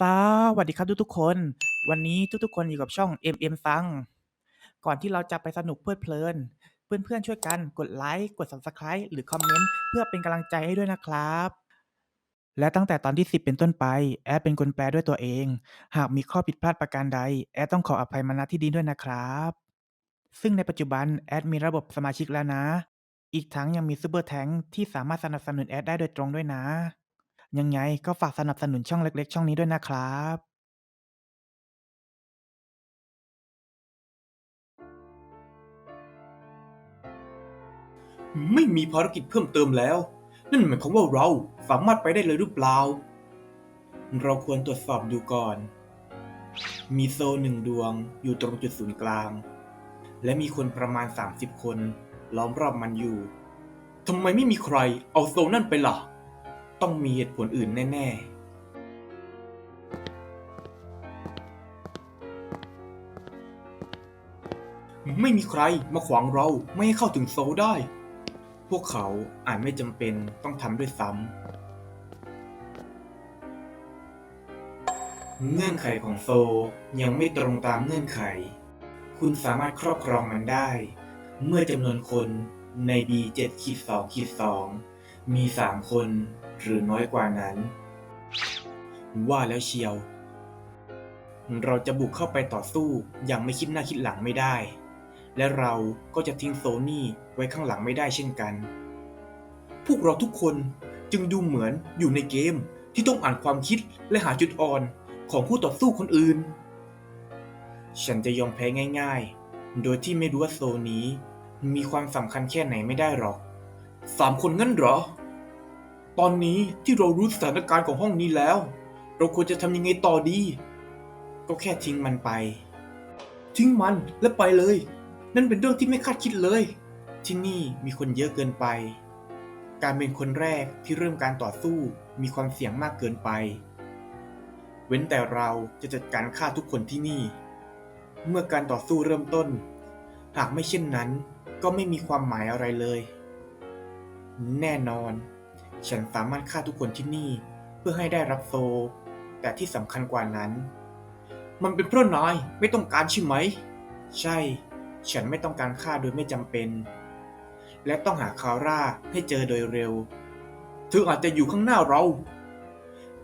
สวัสดีครับทุกๆคน วันนี้ทุกๆคนอยู่กับช่อง MM ซัง ก่อนที่เราจะไปสนุกเพลิดเพลิน เพื่อนๆช่วยกันกดไลค์กด Subscribe หรือคอมเมนต์เพื่อเป็นกำลังใจให้ด้วยนะครับ และตั้งแต่ตอนที่ 10 เป็นต้นไป แอดเป็นคนแปลด้วยตัวเอง หากมีข้อผิดพลาดประการใด แอดต้องขออภัยมาณที่นี้ด้วยนะครับ ซึ่งในปัจจุบันแอดมีระบบสมาชิกแล้วนะ อีกทั้งยังมีซูเปอร์แทงที่สามารถสนับสนุนแอดได้โดยตรงด้วยนะ ยังไงก็ฝากสนับสนุนช่องเล็ก ๆ ช่องนี้ด้วยนะครับไม่มีภารกิจเพิ่มเติมแล้ว นั่นหมายความว่าเราสามารถไปได้เลยหรือเปล่า เราควรตรวจสอบดูก่อน มีโซหนึ่งดวงอยู่ตรงจุดศูนย์กลาง และมีคนประมาณ 30 คน ล้อมรอบมันอยู่ทำไมไม่มีใครเอาโซนั่นไปล่ะ ต้องมีเหตุผลอื่นแน่ ๆไม่มีใครมาขวางเราไม่ให้เข้าถึงโซได้ พวกเขาอาจไม่จำเป็นต้องทำด้วยซ้ำ เงื่อนไขของโซยังไม่ตรงตามเงื่อนไข คุณสามารถครอบครองมันได้ เมื่อจำนวนคนใน B7 ขีด2ขีด2มี3คนหรือน้อยกว่านั้น ว่าแล้วเชียว เราจะบุกเข้าไปต่อสู้อย่างไม่คิดหน้าคิดหลังไม่ได้ และเราก็จะทิ้งโซนี่ไว้ข้างหลังไม่ได้เช่นกัน พวกเราทุกคนจึงดูเหมือนอยู่ในเกมที่ต้องอ่านความคิดและหาจุดอ่อนของผู้ต่อสู้คนอื่น ฉันจะยอมแพ้ง่ายๆ โดยที่ไม่รู้ว่าโซนี้ มีความสำคัญแค่ไหนไม่ได้หรอก สามคนงั้นเหรอ ตอนนี้ที่เรารู้สถานการณ์ของห้องนี้แล้ว เราควรจะทำยังไงต่อดี ก็แค่ทิ้งมันไป ทิ้งมันและไปเลย นั่นเป็นเรื่องที่ไม่คาดคิดเลย ที่นี่มีคนเยอะเกินไป การเป็นคนแรกที่เริ่มการต่อสู้มีความเสี่ยงมากเกินไป เว้นแต่เราจะจัดการฆ่าทุกคนที่นี่ เมื่อการต่อสู้เริ่มต้น หากไม่เช่นนั้น ก็ไม่มีความหมายอะไรเลย แน่นอน ฉันสามารถฆ่าทุกคนที่นี่เพื่อให้ได้รับโซ แต่ที่สำคัญกว่านั้น มันเป็นเพราะนายไม่ต้องการใช่ไหม ใช่ ฉันไม่ต้องการฆ่าโดยไม่จำเป็น และต้องหาคาร่าให้เจอโดยเร็วเธออาจจะอยู่ข้างหน้าเรา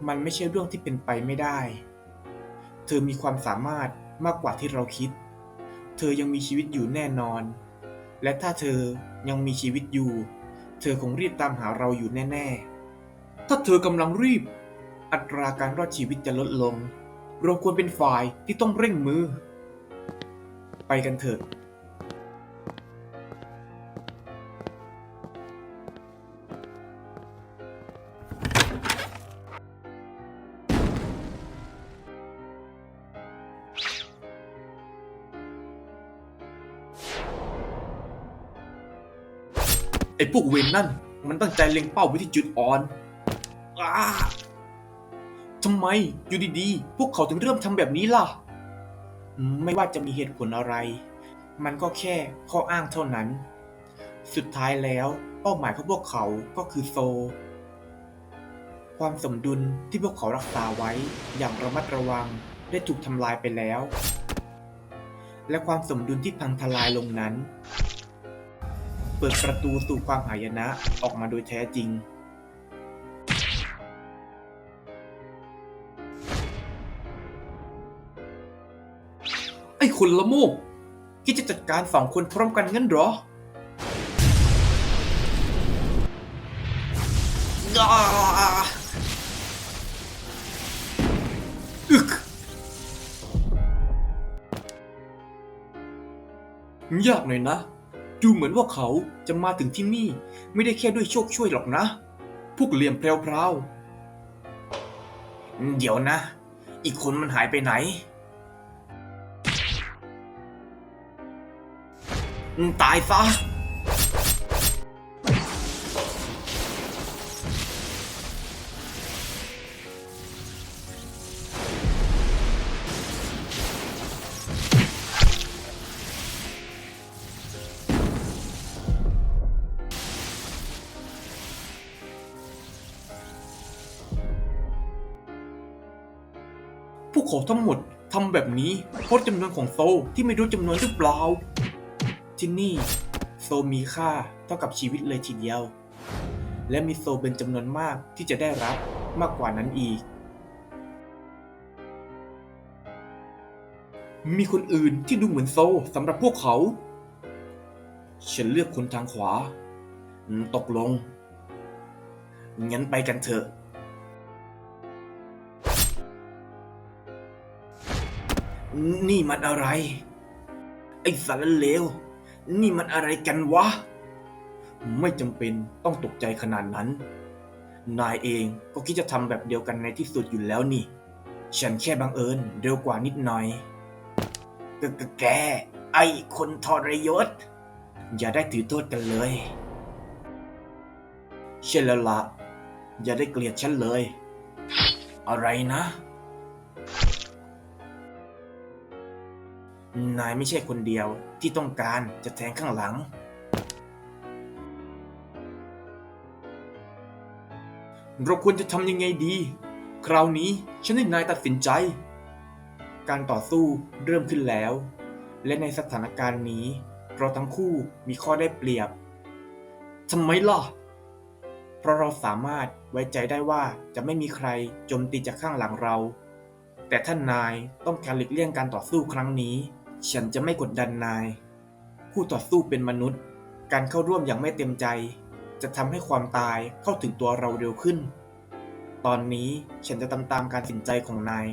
มันไม่ใช่เรื่องที่เป็นไปไม่ได้ เธอมีความสามารถมากกว่าที่เราคิด เธอยังมีชีวิตอยู่แน่นอน และถ้าเธอยังมีชีวิตอยู่ เธอคงรีบตามหาเราอยู่แน่ ๆ ถ้าเธอกำลังรีบ อัตราการรอดชีวิตจะลดลง เราควรเป็นฝ่ายที่ต้องเร่งมือ ไปกันเถอะ ไอ้พวกเวนนั่น มันตั้งใจเล็งเป้าไปที่จุดอ่อนอาทำไมอยู่ดีๆ พวกเขาถึงเริ่มทำแบบนี้ล่ะ ไม่ว่าจะมีเหตุผลอะไร มันก็แค่ข้ออ้างเท่านั้น สุดท้ายแล้วเป้าหมายของพวกเขาก็คือโซ ความสมดุลที่พวกเขารักษาไว้อย่างระมัดระวังได้ถูกทำลายไปแล้ว และความสมดุลที่พังทลายลงนั้น ปิดประตูสู่ความหายนะออกมาโดยแท้จริง ไอ้คนละโมกคิดจะจัดการสองคนพร้อมกันงั้นหรออ่าอึกยากหน่อยนะ ดูเหมือนว่าเขาจะมาถึงที่นี่ไม่ได้แค่ด้วยโชคช่วยหรอกนะ พวกเหลี่ยมแพรวๆเดี๋ยวนะ อีกคนมันหายไปไหน ตายซะ พวกเขาทั้งหมดทำแบบนี้เพราะจำนวนของโซลที่ไม่รู้จำนวนหรือเปล่าที่นี่โซลมีค่าเท่ากับชีวิตเลยทีเดียว และมีโซลเป็นจำนวนมากที่จะได้รับมากกว่านั้นอีก มีคนอื่นที่ดูเหมือนโซลสำหรับพวกเขา ฉันเลือกคนทางขวา ตกลง งั้นไปกันเถอะ นี่มันอะไร ไอ้สารเลว นี่มันอะไรกันวะ ไม่จำเป็นต้องตกใจขนาดนั้น นายเองก็คิดจะทำแบบเดียวกันในที่สุดอยู่แล้วนี่ ฉันแค่บังเอิญเร็วกว่านิดหน่อยกกแก ไอ้คนทรยศ อย่าได้ถือโทษกันเลยเช่นแล้วละอย่าได้เกลียดฉันเลย อะไรนะ นายไม่ใช่คนเดียวที่ต้องการจะแทงข้างหลัง เราควรจะทำยังไงดี คราวนี้ฉันให้นายตัดสินใจ การต่อสู้เริ่มขึ้นแล้ว และในสถานการณ์นี้เราทั้งคู่มีข้อได้เปรียบทำไมล่ะ เพราะเราสามารถไว้ใจได้ว่าจะไม่มีใครโจมตีจากข้างหลังเรา แต่ท่านนายต้องการหลีกเลี่ยงการต่อสู้ครั้งนี้ ฉันจะไม่กดดันนาย ผู้ต่อสู้เป็นมนุษย์ การเข้าร่วมอย่างไม่เต็มใจ จะทำให้ความตายเข้าถึงตัวเราเร็วขึ้น ตอนนี้ฉันจะทำตามการสินใจของนาย